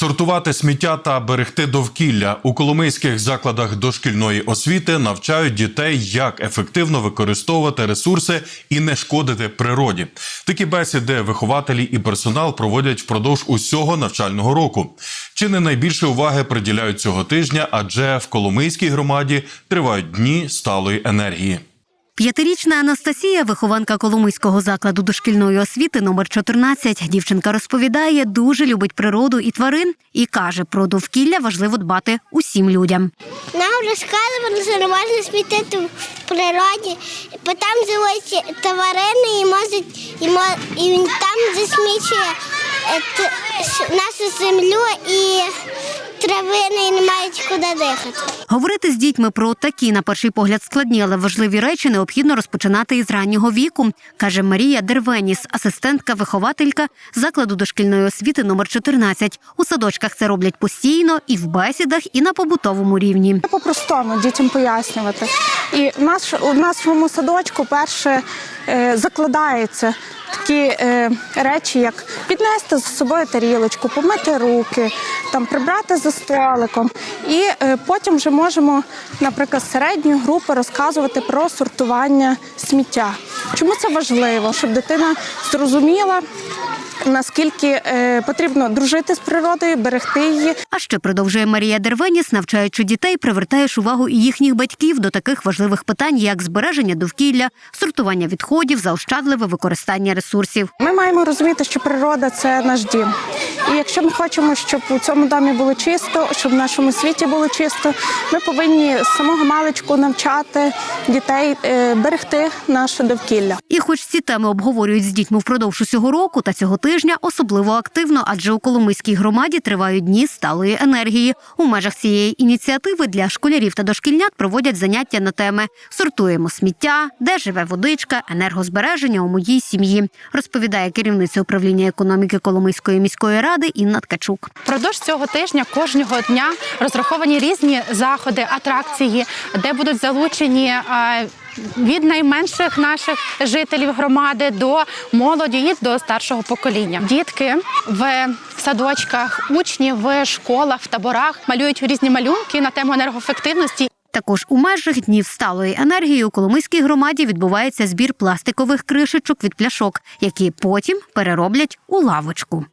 Сортувати сміття та берегти довкілля у коломийських закладах дошкільної освіти навчають дітей, як ефективно використовувати ресурси і не шкодити природі. Такі бесіди вихователі і персонал проводять впродовж усього навчального року. Чи не найбільше уваги приділяють цього тижня, адже в Коломийській громаді тривають дні сталої енергії. П'ятирічна Анастасія, вихованка Коломийського закладу дошкільної освіти номер 14. Дівчинка розповідає, дуже любить природу і тварин і каже, про довкілля важливо дбати усім людям. Нам розказували, що не можна смітити в природі, бо там живуть тварини і можуть і, мо- і він там засмічує е, нашу землю і травини і не мають куди дихати. Говорити з дітьми про такі, на перший погляд, складні, але важливі речі необхідно розпочинати із раннього віку, каже Марія Дервеніс, асистентка, вихователька закладу дошкільної освіти номер 14. У садочках це роблять постійно і в бесідах, і на побутовому рівні. По-простому дітям пояснювати. І в наш, у нашому садочку перше е, закладаються такі е, речі, як піднести з собою тарілочку, помити руки, там прибрати за столиком. І е, потім вже можемо, наприклад, середньої групи розказувати про сортування сміття. Чому це важливо? Щоб дитина зрозуміла. Наскільки е, потрібно дружити з природою, берегти її, А ще продовжує Марія Дервеніс, навчаючи дітей, привертаєш увагу і їхніх батьків до таких важливих питань, як збереження довкілля, сортування відходів, заощадливе використання ресурсів. Ми маємо розуміти, що природа це наш дім. І якщо ми хочемо, щоб у цьому домі було чисто, щоб в нашому світі було чисто, ми повинні з самого маличку навчати дітей е, берегти наше довкілля. І хоч ці теми обговорюють з дітьми впродовж усього року та цього тижня особливо активно, адже у Коломийській громаді тривають дні сталої енергії. У межах цієї ініціативи для школярів та дошкільнят проводять заняття на теми Сортуємо сміття, де живе водичка, енергозбереження у моїй сім'ї, розповідає керівниця управління економіки Коломийської міської ради Інна Ткачук. Впродовж цього тижня кожного дня розраховані різні заходи, атракції, де будуть залучені. е, Від найменших наших жителів громади до молоді і до старшого покоління. Дітки в садочках, учні в школах, в таборах малюють різні малюнки на тему енергоефективності Також у межах днів сталої енергії у Коломийській громаді відбувається збір пластикових кришечок від пляшок, які потім перероблять у лавочку.